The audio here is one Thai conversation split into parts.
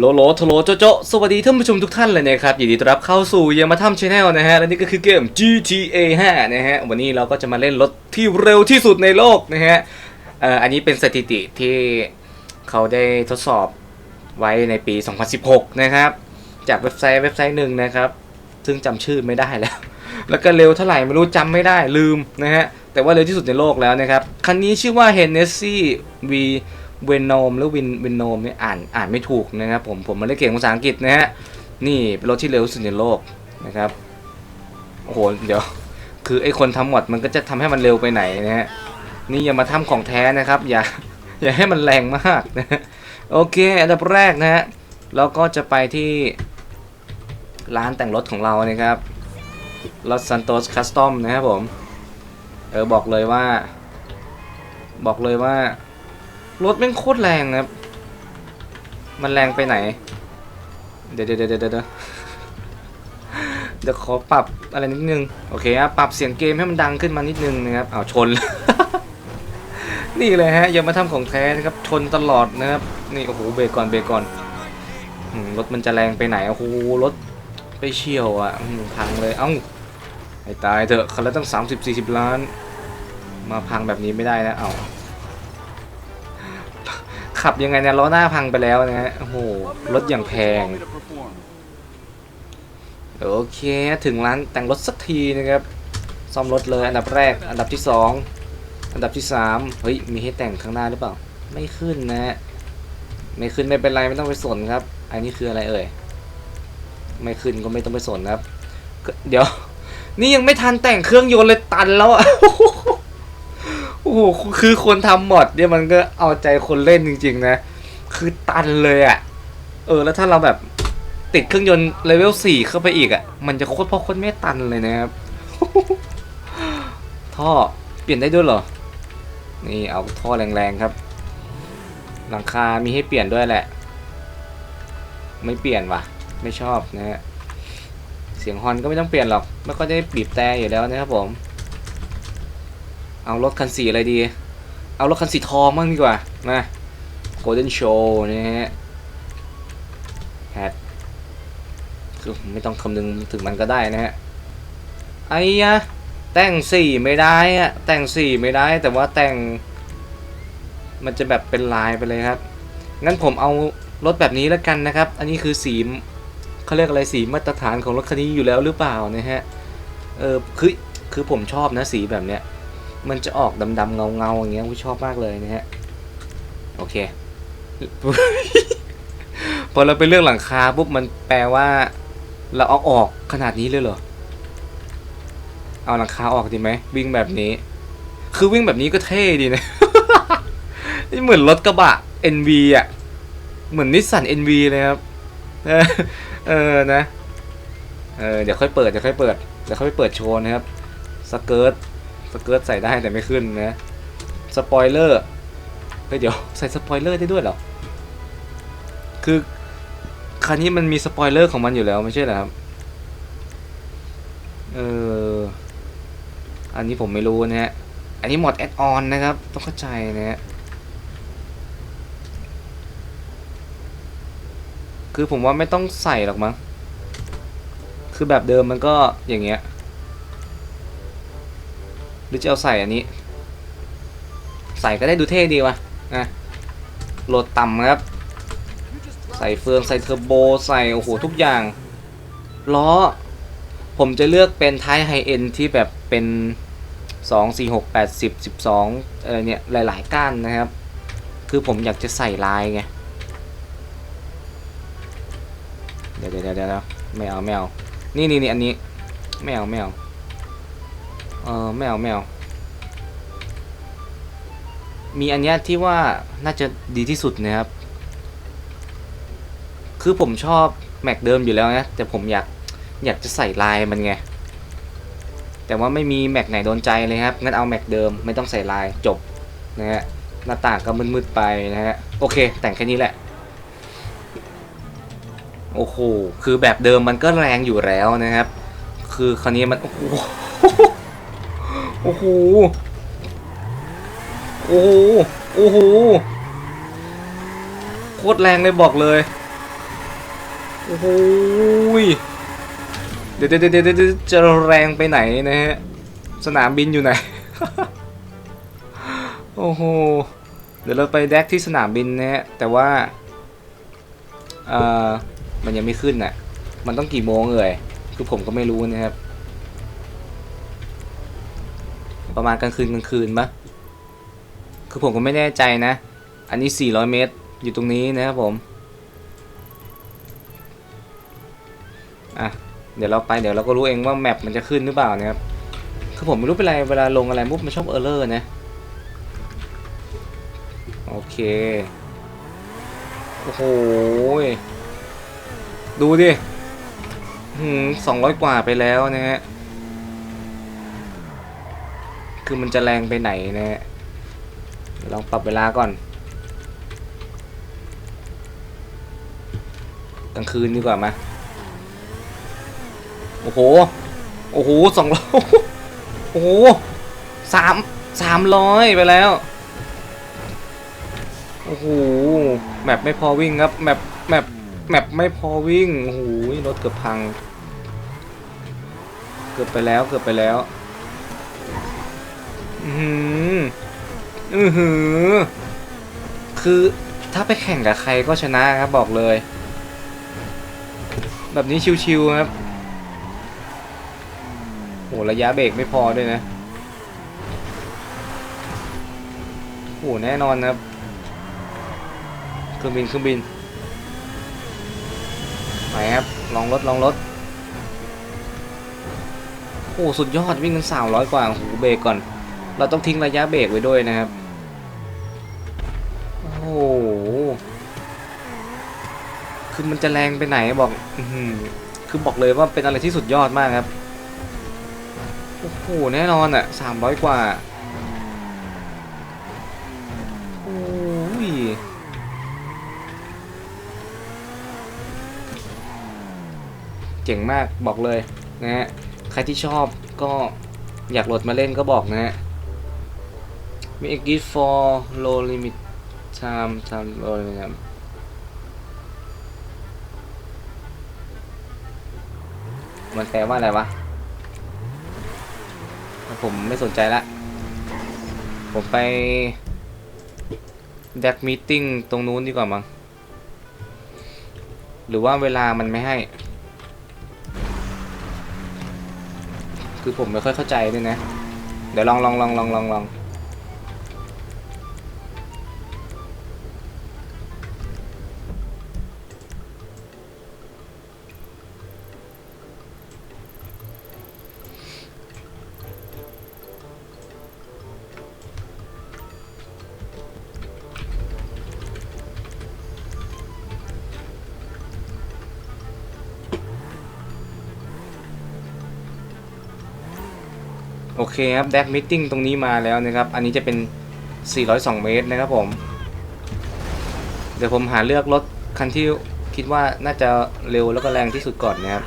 โลโลโทโลโจโจสวัสดีท่านผู้ชมทุกท่านเลยนะครับยินดีต้อนรับเข้าสู่ยามาทัมชาแนลนะฮะ และนี่ก็คือเกม GTA 5 นะฮะ วันนี้เราก็จะมาเล่นรถที่เร็วที่สุดในโลกนะฮะอันนี้เป็นสถิติที่เขาได้ทดสอบไว้ในปี 2016 นะครับ จากเว็บไซต์เว็บไซต์หนึ่งนะครับ ซึ่งจำชื่อไม่ได้แล้ว แล้วก็เร็วเท่าไหร่ไม่รู้จำไม่ได้ลืมนะฮะ แต่ว่าเร็วที่สุดในโลกแล้วนะครับ คันนี้ชื่อว่า Hennessy V เวนโนมหรือวินเวนโนมเนี่ยอ่านอ่านไม่ถูกนะครับผมผมไมันได้เก่งภาษาอังกฤษนะฮะนี่เป็นรถที่เร็วสุดในโลกนะครับโอ้โหเดี๋ยวคือไอ้คนทำหมดมันก็จะทำให้มันเร็วไปไหนนะฮะนี่อย่ามาทำของแท้นะครับ อย่าอย่าให้มันแรงมากนะฮะโอเค อันดับแรกนะฮะเราก็จะไปที่ร้านแต่งรถของเรานะครับรถ Santos Custom นะครับผม เออบอกเลยว่า บอกเลยว่า รถแม่งโคตรแรงนะครับ มันแรงไปไหน เดี๋ยวเดี๋ยวเดี๋ยวเดี๋ยวเดี๋ยวขอปรับอะไรนิดนึง โอเคครับปรับเสียงเกมให้มันดังขึ้นมานิดนึงนะครับเอาวชน นี่เลยฮะอย่ามาทำของแท้นะครับ ชนตลอดนะครับ นี่โอ้โหเบรกก่อนเบรกก่อนรถมันจะแรงไปไหนโอ้โหรถไปเฉี่ยวอะพังเลยเอ้าให้ตายเถอะคันละตั้ง 30-40 ล้าน มาพังแบบนี้ไม่ได้นะเอา ขับยังไงเนี่ยล้อหน้าพังไปแล้วนะฮะโอ้โหรถอย่างแพง โอเคถึงร้านแต่งรถสักทีนะครับ ซ่อมรถเลยอันดับแรก อันดับที่สองอันดับที่สามเฮ้ย มีให้แต่งข้างหน้าหรือเปล่า ไม่ขึ้นนะฮะไม่ขึ้นไม่เป็นไรไม่ต้องไปสนครับ อันนี้คืออะไรเอ่ย ไม่ขึ้นก็ไม่ต้องไปสนครับ เดี๋ยว นี่ยังไม่ทันแต่งเครื่องยนต์เลยตันแล้วอะ หคือคนทำหมดเนี่ยมันก็เอาใจคนเล่นจริง ๆ นะ คือตันเลยอะ เออ แล้วถ้าเราแบบติดเครื่องยนต์เลเวลสี่เข้าไปอีกอะ มันจะโคตรพ่อโคตรแม่ตันเลยนะครับ ท่อเปลี่ยนได้ด้วยเหรอ นี่เอาท่อแรงๆครับ หลังคา มีให้เปลี่ยนด้วยแหละ ไม่เปลี่ยนว่ะ ไม่ชอบนะฮะ เสียงฮอนก็ไม่ต้องเปลี่ยนหรอกไม่ก็ได้บีบแต่อยู่แล้วนะครับผม เอารถคันสีอะไรดี เอารถคันสีทองบ้างดีกว่านะ Golden Show นะฮะแฮทคือไม่ต้องคำนึงถึงมันก็ได้นะฮะไอ้ยะแต่งสีไม่ได้อะแต่งสีไม่ได้แต่ว่าแต่ง มันจะแบบเป็นลายไปเลยครับ งั้นผมเอารถแบบนี้แล้วกันนะครับ อันนี้คือสีเขาเรียกอะไรสีมาตรฐานของรถคันนี้อยู่แล้วหรือเปล่านะฮะเออคือคือผมชอบนะสีแบบเนี้ย มันจะออกดำๆเงาๆอย่างเงี้ยผมชอบมากเลยนะฮะ โอเค พอเราไปเรื่องหลังคาปุ๊บมันแปลว่า เราเอาออกขนาดนี้เลยเหรอ เอาหลังคาออกดีไหมวิ่งแบบนี้ คือวิ่งแบบนี้ก็เท่ดีนะนี่เหมือนรถกระบะ NV อะ เหมือนนิสสัน NV เลยครับ เอเออนะ เออเดี๋ยวค่อยเปิดเดี๋ยวค่อยเปิดเดี๋ยวค่อยเปิดโชว์นะครับสเกิร์ต สเกิร์ตใส่ได้แต่ไม่ขึ้นนะ สปอยเลอร์ เฮ้ยเดี๋ยวใส่สปอยเลอร์ได้ด้วยเหรอ คือคันนี้มันมีสปอยเลอร์ของมันอยู่แล้วไม่ใช่เหรอครับ เออ อันนี้ผมไม่รู้นะฮะ อันนี้หมดแอดออนนะครับ ต้องเข้าใจนะฮะ คือผมว่าไม่ต้องใส่หรอกมั้ง คือแบบเดิมมันก็อย่างเงี้ย หรือจะเอาใส่อันนี้ ใส่ก็ได้ดูเท่ดีว่ะนะโหลดต่ำครับ ใส่เฟืองใส่เทอร์โบใส่โอ้โหทุกอย่างล้อ ผมจะเลือกเป็นท้ายไฮเอ็นที่แบบเป็น 2 4 6 8 10 12อะไรเนี่ยหลาย ๆ ก้านนะครับ คือผมอยากจะใส่ลายไง เดี๋ยวเดี๋ยวเดี๋ยวเดี๋ยวไม่เอาไม่เอา นี่นี่นี่อันนี้ไม่เอาไม่เอา ออไม่เอาไม่เอามีอันเนี้ยที่ว่าน่าจะดีที่สุดนะครับ คือผมชอบแม็กเดิมอยู่แล้วนะ แต่ผมอยากอยากจะใส่ลายมันไง แต่ว่าไม่มีแม็กไหนโดนใจเลยครับ งั้นเอาแม็กเดิมไม่ต้องใส่ลายจบนะฮะ หน้าต่างก็มืดๆไปนะฮะ โอเค แต่งแค่นี้แหละ โอ้โห คือแบบเดิมมันก็แรงอยู่แล้วนะครับ คือคราวนี้มัน โอ้โห โอ้โห โอ้โห โอ้โห โคตรแรงเลยบอกเลย โอ้โหยเดี๋ยวเดี๋ยวเดี๋ยวเดี๋ยวจะแรงไปไหนนะฮะ สนามบินอยู่ไหน โอ้โห เดี๋ยวเราไปแดกที่สนามบินนะฮะ แต่ว่าเอ่อมันยังไม่ขึ้นน่ะ มันต้องกี่โมงเอ่ย คือผมก็ไม่รู้นะครับ ประมาณกลางคืนกลางคืนปะคือผมก็ไม่แน่ใจนะ อันนี้ 400 เมตรอยู่ตรงนี้นะครับผม อะ เดี๋ยวเราไปเดี๋ยวเราก็รู้เองว่าแมปมันจะขึ้นหรือเปล่านะครับ คือผมไม่รู้เป็นไรเวลาลงอะไรปุ๊บมันชอบเออร์เลอร์นะ โอเค โอ้โห ดูดิหืมสองร้อยกว่าไปแล้วนะฮะ คือมันจะแรงไปไหนนะฮะลองปรับเวลาก่อน กลางคืนดีกว่ามาโอ้โห โอ้โหสองร้อยโอ้โหสามสามร้อยไปแล้ว โอ้โห แมปไม่พอวิ่งครับ แมปแมปแมปไม่พอวิ่ง โอ้โหรถเกือบพัง เกือบไปแล้ว เกือบไปแล้ว อือหืออือหือ คือถ้าไปแข่งกับใครก็ชนะครับบอกเลย แบบนี้ชิวๆครับโหระยะเบรกไม่พอด้วยนะโหแน่นอนครับเครื่องบินเครื่องบินไปครับ ลองรถลองรถโอ้สุดยอดวิ่งกันสามร้อยกว่าโอ้โหเบรกก่อน เราต้องทิ้งระยะเบรกไว้ด้วยนะครับ โอ้โห คือมันจะแรงไปไหนบอกอคือบอกเลยว่าเป็นอะไรที่สุดยอดมากครับ โอ้โห แน่นอนอะสามร้อยกว่า โอ้ยเจ๋งมากบอกเลยนะฮะ ใครที่ชอบก็อยากโหลดมาเล่นก็บอกนะฮะ มี a gift for low limit time time low limit time มันแปลว่าอะไรวะ ผมไม่สนใจละ ผมไปแดกมีติ้งตรงนู้นดีกว่ามั้ง หรือว่าเวลามันไม่ให้ คือผมไม่ค่อยเข้าใจด้วยนะ เดี๋ยวลองลองลองลองลองลอง โอเคครับแดกมิทติ้งตรงนี้มาแล้วนะครับ อันนี้จะเป็น 402 เมตรนะครับผม เดี๋ยวผมหาเลือกรถคันที่คิดว่าน่าจะเร็วแล้วก็แรงที่สุดก่อนนะครับ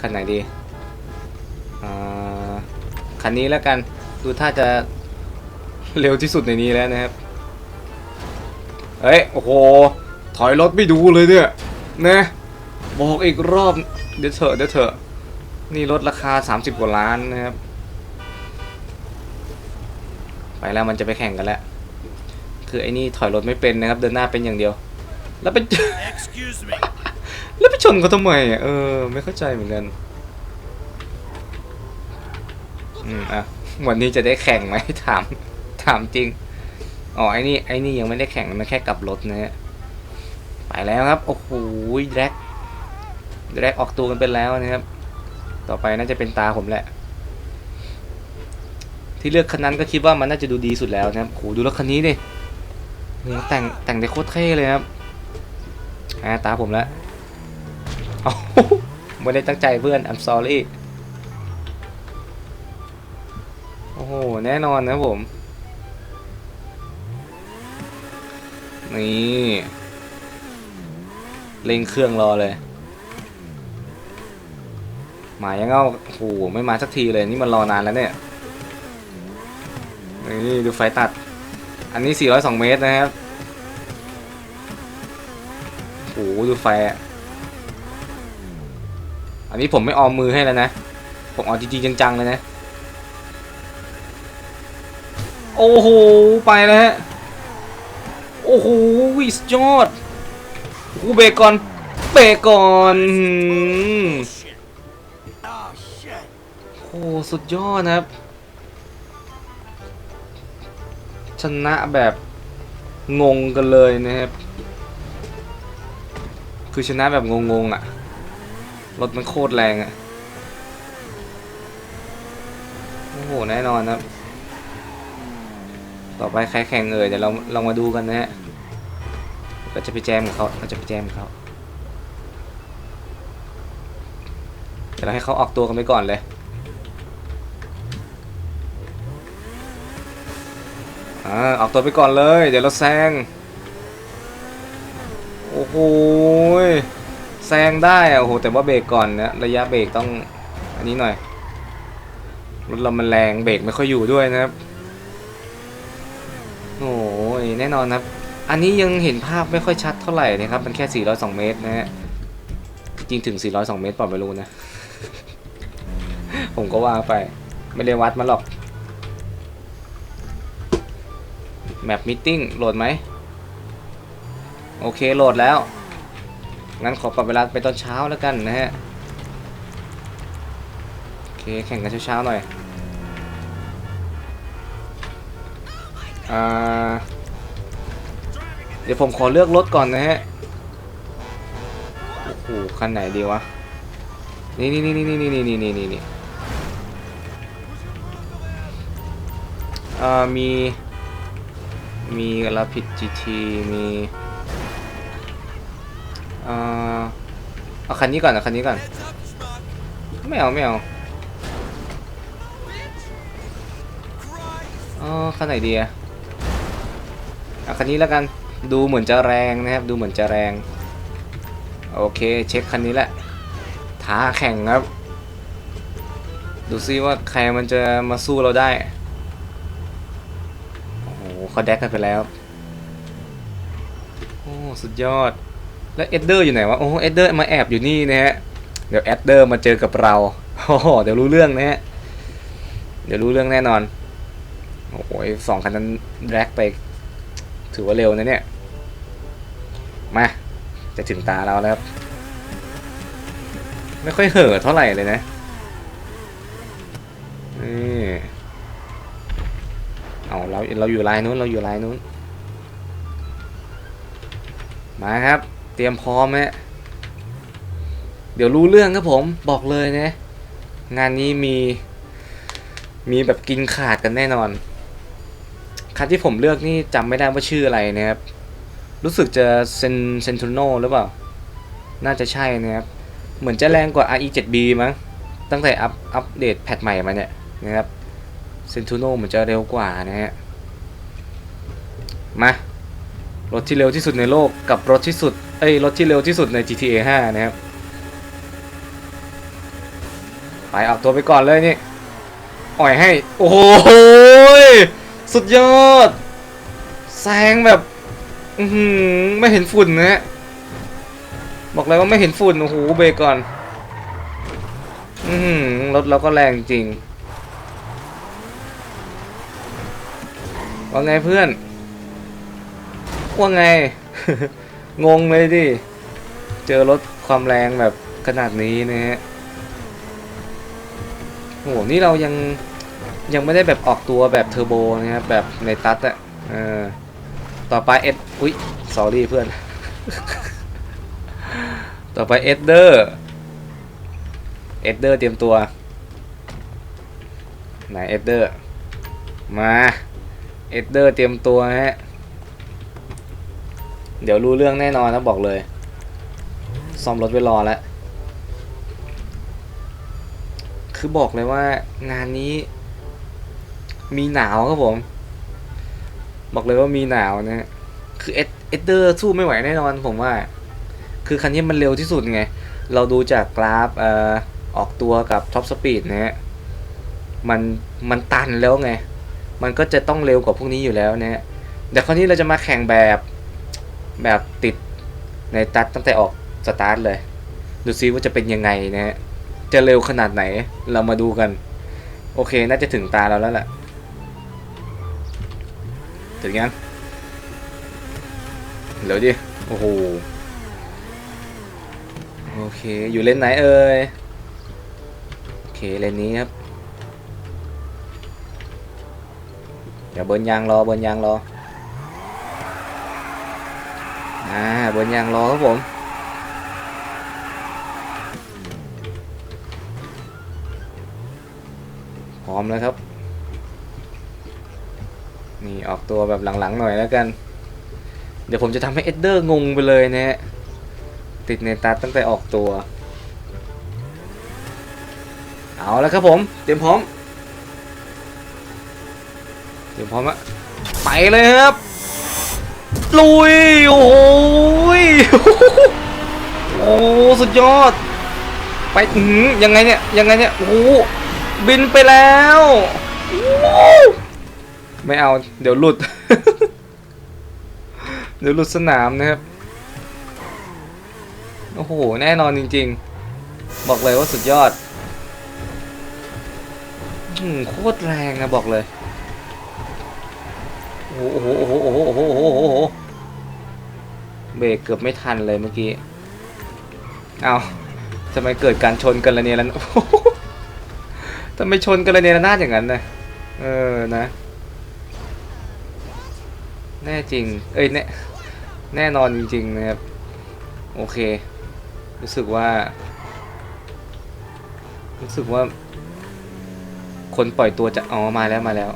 คันไหนดีอ่าคันนี้แล้วกันดูถ้าจะเร็วที่สุดในนี้แล้วนะครับ เฮ้ย โอ้โห ถอยรถไม่ดูเลยเนี่ย นะ บอกอีกรอบ เดี๋ยวเถอะเดี๋ยวเถอะ นี่ลดราคา 30 กว่าล้านนะครับ ไปแล้วมันจะไปแข่งกันแล้ว คือไอ้นี่ถอยรถไม่เป็นนะครับ เดินหน้าเป็นอย่างเดียว แล้วไป Excuse me. แล้วไปชนเขาทำไมอะเออ ไม่เข้าใจเหมือนกันอืมอะวันนี้จะได้แข่งไหมถามถามจริงอ๋อไอ้นี่ไอ้นี่ยังไม่ได้แข่งมันแค่กลับรถนะฮะไปแล้วครับ โอ้โหแดกแดกออกตัวกันไปแล้วนะครับ ต่อไปน่าจะเป็นตาผมแหละ ที่เลือกคันนั้นก็คิดว่ามันน่าจะดูดีสุดแล้วนะครับโหดูรถคันนี้ดิโหแต่งแต่งได้โคตรเท่เลยครับอ่าตาผมแล้วไม่ได้ตั้งใจเพื่อน I'm sorry โอ้โห แน่นอนนะผม นี่เร่งเครื่องรอเลย หมายังเอาโอ้โหไม่มาสักทีเลยนี่มันรอนานแล้วเนี่ยนี่ดูไฟตัด อันนี้ 402 เมตรนะครับโอ้โหดูไฟอันนี้ผมไม่ออมมือให้แล้วนะ ผมเอาจริงๆจังๆเลยนะ โอ้โห ไปแล้วฮะ โอ้โหสุดยอดโอ้เบรกก่อน เบรกก่อน สุดยอดนะครับ ชนะแบบงงกันเลยนะครับ คือชนะแบบงงๆอะ่ะ รถมันโคตรแรงอะ่ะ โอ้โห แน่นอนครับ ต่อไปใครแข่งเอ่ยเดี๋ยวเราเรามาดูกันนะฮะเราจะไปแจมเขาเราจะไปแจมเขาเดี๋ยวเราให้เขาออกตัวกันไปก่อนเลย อ่าออกตัวไปก่อนเลย เดี๋ยวเราแซง โอ้โหแซงได้อะโอ้โห แต่ว่าเบรกก่อนนะระยะเบรกต้องอันนี้หน่อย รถเรามันแรงเบรกไม่ค่อยอยู่ด้วยนะครับ โอ้ยแน่นอนครับ อันนี้ยังเห็นภาพไม่ค่อยชัดเท่าไหร่นะครับ มันแค่ 402 เมตรนะฮะ จริงถึง 402 เมตรปล่าไม่รู้นะ ผมก็ว่าไป ไม่ได้วัดมาหรอก แมปมิทติ้งโหลดไหมโอเคโหลดแล้ว งั้นขอปรับเวลาไปตอนเช้าแล้วกันนะฮะ โอเคแข่งกันเช้าๆหน่อย อ่า เดี๋ยวผมขอเลือกรถก่อนนะฮะ โอ้โหคันไหนดีวะ นี่นี่นี่นี่นี่นี่นี่นี่นี่นี่อ่ามี มีลาพิด GT มีเอ่อเอาคันนี้ก่อนเอาคันนี้ก่อน ไม่เอาไม่เอาอ๋อคันไหนดีอะเอาคันนี้แล้วกันดูเหมือนจะแรงนะครับ ดูเหมือนจะแรง โอเค เช็คคันนี้แหละท้าแข่งครับ ดูซิว่าใครมันจะมาสู้เราได้ เขาแดกกันไปแล้ว โอ้ สุดยอด แล้วเอ็ดเดอร์อยู่ไหนวะ โอ้เอ็ดเดอร์มาแอบอยู่นี่นะฮะ เดี๋ยวเอ็ดเดอร์มาเจอกับเราโอ้เดี๋ยวรู้เรื่องนะฮะ เดี๋ยวรู้เรื่องแน่นอน โอ้โหสองคันนั้นแดกไป ถือว่าเร็วนะเนี่ย มา จะถึงตาเราแล้วครับ ไม่ค่อยเห่อเท่าไหร่เลยนะนี่เอา เราเราอยู่ลายนู้นเราอยู่ลายนู้น มาครับ เตรียมพร้อมฮะเดี๋ยวรู้เรื่องครับผมบอกเลยนะ งานนี้มี มีแบบกินขาดกันแน่นอน คันที่ผมเลือกนี่จำไม่ได้ว่าชื่ออะไรนะครับ รู้สึกจะเซนเซนทูโนหรือเปล่า น่าจะใช่นะครับ เหมือนจะแรงกว่า RE7B มั้ง ตั้งแต่อัปอัปเดตแพทใหม่มาเนี่ยนะครับ เซนทูโนเหมือนจะเร็วกว่านะฮะ มา รถที่เร็วที่สุดในโลกกับรถที่สุด เอ้ย รถที่เร็วที่สุดใน GTA 5 นะครับ ไปออกตัวไปก่อนเลยนี่อ่อยให้ โอ้โห สุดยอด แซงแบบ อือหือไม่เห็นฝุ่นนะฮะ บอกเลยว่าไม่เห็นฝุ่น โอ้โห เบรกก่อน อือหือรถเราก็แรงจริง ว่าไงเพื่อนว่าไง งงเลยดิ เจอรถความแรงแบบขนาดนี้นะฮะโหนี่เรายังยังไม่ได้แบบออกตัวแบบเทอร์โบนะครับแบบในตัดอะเออต่อไปเอสอุ้ยสอรี่เพื่อน ต่อไปเอสเดอร์เอสเดอร์เตรียมตัว ไหนเอสเดอร์ มา เอสเดอร์เตรียมตัวฮะ เดี๋ยวรู้เรื่องแน่นอนนะบอกเลย ซ่อมรถไว้รอแล้ว คือบอกเลยว่างานนี้ มีหนาวครับผม บอกเลยว่ามีหนาวนะฮะ คือเอสเอสเดอร์สู้ไม่ไหวแน่นอนผมว่า คือคันนี้มันเร็วที่สุดไง เราดูจากกราฟเอ่อออกตัวกับท็อปสปีดนะฮะ มันมันตันแล้วไง มันก็จะต้องเร็วกว่าพวกนี้อยู่แล้วนะฮะแต่คราวนี้เราจะมาแข่งแบบแบบติดในตัดตั้งแต่ออกสตาร์ทเลย ดูซิว่าจะเป็นยังไงนะฮะจะเร็วขนาดไหนเรามาดูกัน โอเคน่าจะถึงตาเราแล้วแหละถึงยังเดี๋ยวดิโอ้โหโอเคอยู่เล่นไหนเอ่ยโอเคเลนนี้ครับ เดี๋ยวเบิร์นยางรอเบิร์นยางรออ่าเบิร์นยางรอครับผมพร้อมแล้วครับนี่ออกตัวแบบหลังๆหน่อยแล้วกัน เดี๋ยวผมจะทำให้เอดเดอร์งงไปเลยนะฮะติดในตัดตั้งแต่ออกตัว เอาแล้วครับผม เตรียมพร้อม เตรียมพร้อมอะไปเลยครับ ลุย โอ้โหยโอ้สุดยอด ไปอือยังไงเนี่ย ยังไงเนี่ย โอ้บินไปแล้ว ไม่เอา เดี๋ยวหลุด เดี๋ยวหลุดสนามนะครับ โอ้โห แน่นอนจริง ๆ บอกเลยว่าสุดยอดโคตรแรงนะบอกเลย โอ้โหโอ้โหโอ้โหโอ้โหโอ้โหโอ้โหเบรกเกือบไม่ทันเลยเมื่อกี้ เอาทำไมเกิดการชนกันละเนี่ยแล้วทำไมชนกันละเนี่ยระนาดอย่างนั้นนะเออนะ แน่จริง เอ้ยแน่แน่นอนจริงๆนะครับ โอเค รู้สึกว่า รู้สึกว่า คนปล่อยตัวจะอ๋อมาแล้วมาแล้ว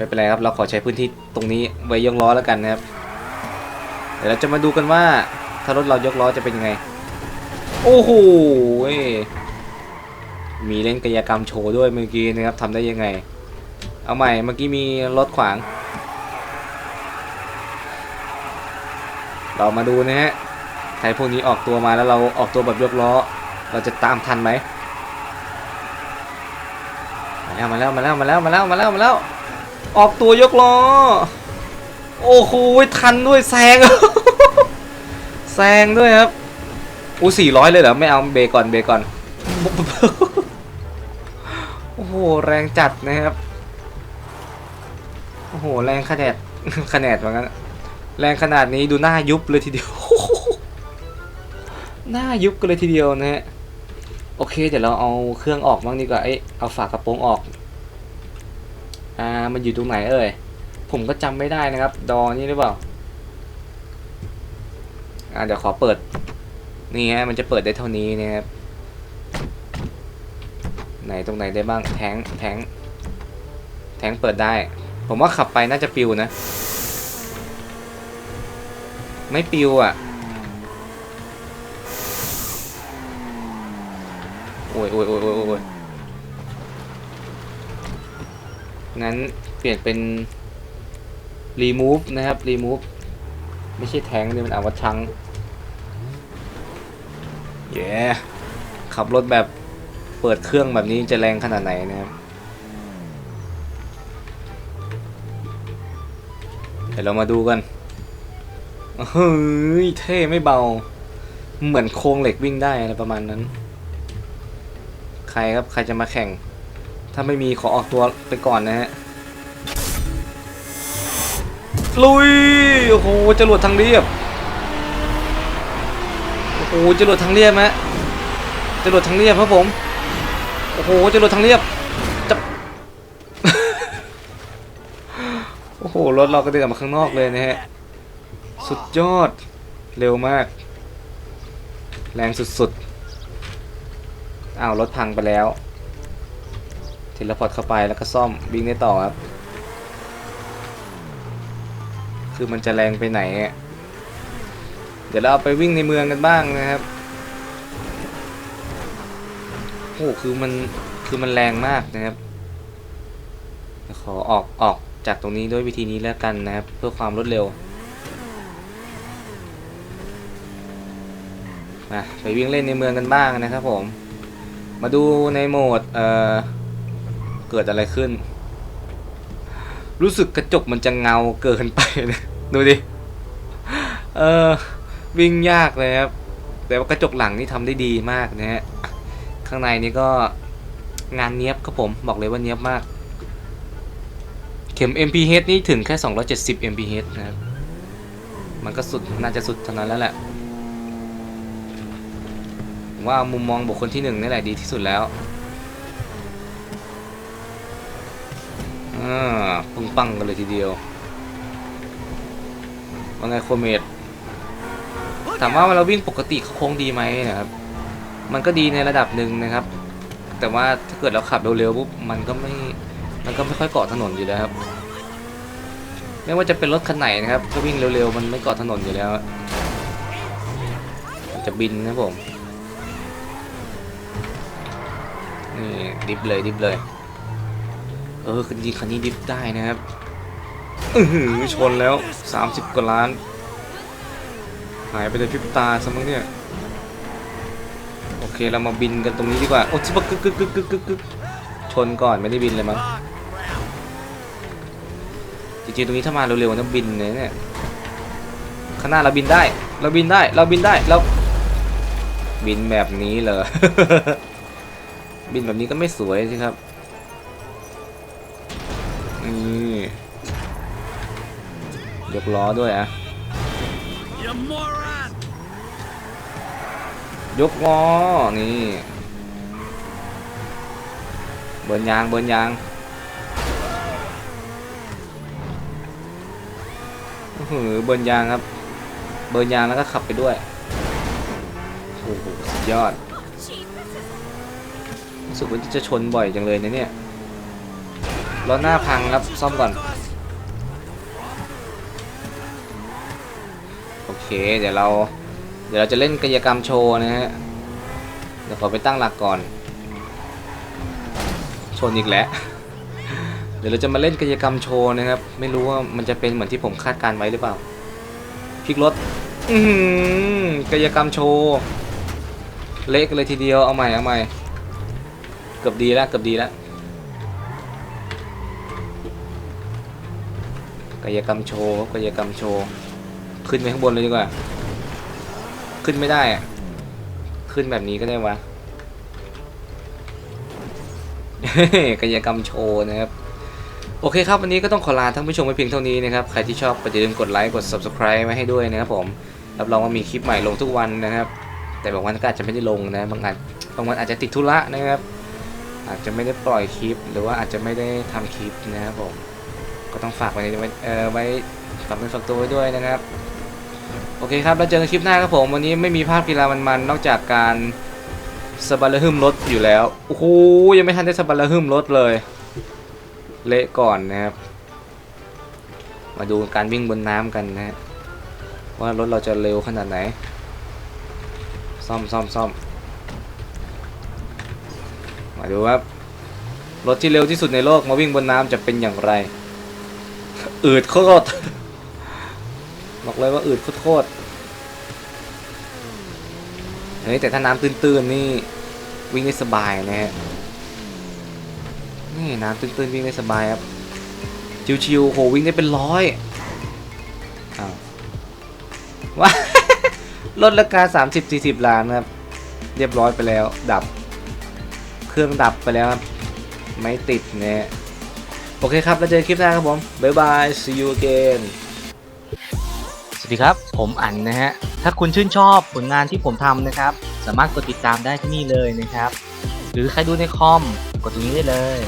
ไม่เป็นไรครับ เราขอใช้พื้นที่ตรงนี้ไว้ยกล้อแล้วกันนะครับ เดี๋ยวเราจะมาดูกันว่า ถ้ารถเรายกล้อจะเป็นยังไง โอ้โหมีเล่นกายกรรมโชว์ด้วยเมื่อกี้นะครับทำได้ยังไง เอาใหม่เมื่อกี้มีรถขวาง เรามาดูนะฮะใครพวกนี้ออกตัวมาแล้วเราออกตัวแบบยกล้อ เราจะตามทันไหมมาแล้วมาแล้วมาแล้วมาแล้วมาแล้วมาแล้วมาแล้ว ออกตัวยกล้อ โอ้โหทันด้วยแซง แซงด้วยครับอู้สี่ร้อยเลยเหรอ ไม่เอาเบรก่อนเบรก่อน โอ้โห แรงจัดนะครับ โอ้โห แรงขนาดขนาดว่างั้นแรงขนาดนี้ดูหน้ายุบเลยทีเดียว หน้ายุบกันเลยทีเดียวนะฮะ โอเค เดี๋ยวเราเอาเครื่องออกบ้างดีกว่า เอ้เอาฝากระโปรงออก อ่า มันอยู่ตรงไหนเอ่ย ผมก็จำไม่ได้นะครับ ดอนี่หรือเปล่า อ่า เดี๋ยวขอเปิด นี่ฮะ มันจะเปิดได้เท่านี้นะครับ ไหนตรงไหนได้บ้าง แทงแทงแทงเปิดได้ ผมว่าขับไปน่าจะปิวนะ ไม่ปิวอะโอ้ยโอ้ยโอ้ยโอ้ยโอ้ย งั้นเปลี่ยนเป็น remove นะครับ remove ไม่ใช่แทงนี่มันอาวัดชังเย้ขับรถแบบเปิดเครื่องแบบนี้จะแรงขนาดไหนนะครับ เดี๋ยวเรามาดูกัน เฮ้ย เท่ไม่เบา เหมือนโครงเหล็กวิ่งได้อะไรประมาณนั้น ใครครับ ใครจะมาแข่ง ถ้าไม่มีขอออกตัวไปก่อนนะฮะ ลุย โอ้โหจรวดทางเรียบ โอ้โหจรวดทางเรียบฮะจรวดทางเรียบครับผม โอ้โหจรวดทางเรียบจะโอ้โห รถเราก็เดินออกมาข้างนอกเลยนะฮะ สุดยอด เร็วมาก แรงสุดๆ อ้าว รถพังไปแล้ว ทเลพอร์ตเข้าไปแล้วก็ซ่อมวิ่งได้ต่อครับ คือมันจะแรงไปไหน เดี๋ยวเราเอาไปวิ่งในเมืองกันบ้างนะครับโอ้คือมันคือมันแรงมากนะครับขอออกออกจากตรงนี้ด้วยวิธีนี้แล้วกันนะครับ เพื่อความรวดเร็วมาไปวิ่งเล่นในเมืองกันบ้างนะครับผม มาดูในโหมดเอ่อ เกิดอะไรขึ้น รู้สึกกระจกมันจะเงาเกินไปนะดูดิ เออวิ่งยากเลยครับ แต่ว่ากระจกหลังนี่ทำได้ดีมากนะฮะ ข้างในนี่ก็งานเนี้ยบครับผมบอกเลยว่าเนี้ยบมาก เข็ม MPH นี่ถึงแค่ 270 MPH นะครับ มันก็สุดน่าจะสุดเท่านั้นแล้วแหละว่ามุมมองบุคคลที่หนึ่งนี่แหละดีที่สุดแล้ว อ่าปึ้งปังกันเลยทีเดียวว่าไงโคเมดถามว่าเราวิ่งปกติเขาโค้งดีไหมนะครับ มันก็ดีในระดับหนึ่งนะครับ แต่ว่าถ้าเกิดเราขับเร็วๆปุ๊บมันก็ไม่ มันก็ไม่ค่อยเกาะถนนอยู่แล้วครับ ไม่ว่าจะเป็นรถคันไหนนะครับถ้าวิ่งเร็วๆมันไม่เกาะถนนอยู่แล้ว จะบินนะผม นี่ดิฟเลยดิฟเลย เออคันนี้คันนี้ดิฟได้นะครับอือหือชนแล้ว 30 กว่าล้าน หายไปในพริบตาซะมั้งเนี่ย โอเคเรามาบินกันตรงนี้ดีกว่า โอ้ชิบะกึกกึกกึกกึกกึกกึกชนก่อนไม่ได้บินเลยมั้ง จริงๆ ตรงนี้ถ้ามาเร็วๆนะบินเลยเนี่ย ข้างหน้าเราบินได้ เราบินได้ เราบินได้ เรา บินแบบนี้เหรอบินแบบนี้ก็ไม่สวยสิครับ นี่ยกล้อด้วยอะยกล้อนี่ เบิร์นยางเบิร์นยางโอ้โหเบิร์นยางครับ เบิร์นยางแล้วก็ขับไปด้วยโอ้โหสุดยอดรู้สึกว่าจะชนบ่อยจังเลยนะเนี่ย ล้อหน้าพังครับซ่อมก่อน โอเค เดี๋ยวเรา เดี๋ยวเราจะเล่นกายกรรมโชว์นะฮะ เดี๋ยวขอไปตั้งหลักก่อน ชนอีกแล้ว เดี๋ยวเราจะมาเล่นกายกรรมโชว์นะครับ ไม่รู้ว่ามันจะเป็นเหมือนที่ผมคาดการไว้หรือเปล่า พลิกรถ อืกายกรรมโชว์ เละกันเลยทีเดียว เอาใหม่ เอาใหม่ เกือบดีแล้ว เกือบดีแล้ว กายกรรมโชว์กายกรรมโชว์ ขึ้นไปข้างบนเลยดีกว่า ขึ้นไม่ได้อะขึ้นแบบนี้ก็ได้วะกายกรรมโชว์นะครับโอเคครับวันนี้ก็ต้องขอลาท่านผู้ชมไปเพียงเท่านี้นะครับ ใครที่ชอบก็อย่าลืมกดไลค์กด subscribe ไว้ให้ด้วยนะครับผมรับรองว่ามีคลิปใหม่ลงทุกวันนะครับ แต่บางวันก็อาจจะไม่ได้ลงนะบางอันบางวันอาจจะติดธุระนะครับ อาจจะไม่ได้ปล่อยคลิป หรือว่าอาจจะไม่ได้ทำคลิปนะครับผม ต้องฝากไว้ในไว้เอ่อไว้ฝากเป็นฝากตัวไว้ด้วยนะครับ โอเคครับ แล้วเจอกันคลิปหน้าครับผม วันนี้ไม่มีภาพกีฬามันๆ นอกจากการสบัลละหึมรถอยู่แล้ว โอ้โห ยังไม่ทันได้สบัลละหึมรถเลย เละก่อนนะครับ มาดูการวิ่งบนน้ำกันนะฮะว่ารถเราจะเร็วขนาดไหน ซ่อมซ่อมซ่อมมาดูครับรถที่เร็วที่สุดในโลกมาวิ่งบนน้ำจะเป็นอย่างไร อืดโคตรบอกเลยว่าอืดโคตรเฮ้ยแต่ถ้าน้ำตื้นๆนี่วิ่งได้สบายนะฮะนี่น้ำตื้นๆวิ่งได้สบายครับชิวๆโหวิ่งได้เป็นร้อยอ้าวว้าลดราคา 30-40 ล้านครับ เรียบร้อยไปแล้วดับ เครื่องดับไปแล้วครับ ไม่ติดนะฮะ โอเคครับ แล้วเจอกันคลิปหน้าครับผม บ๊ายบาย see you again สวัสดีครับ ผมอั๋นนะฮะ ถ้าคุณชื่นชอบผลงานที่ผมทำนะครับ สามารถกดติดตามได้ที่นี่เลยนะครับ หรือใครดูในคอม กดตรงนี้ได้เลย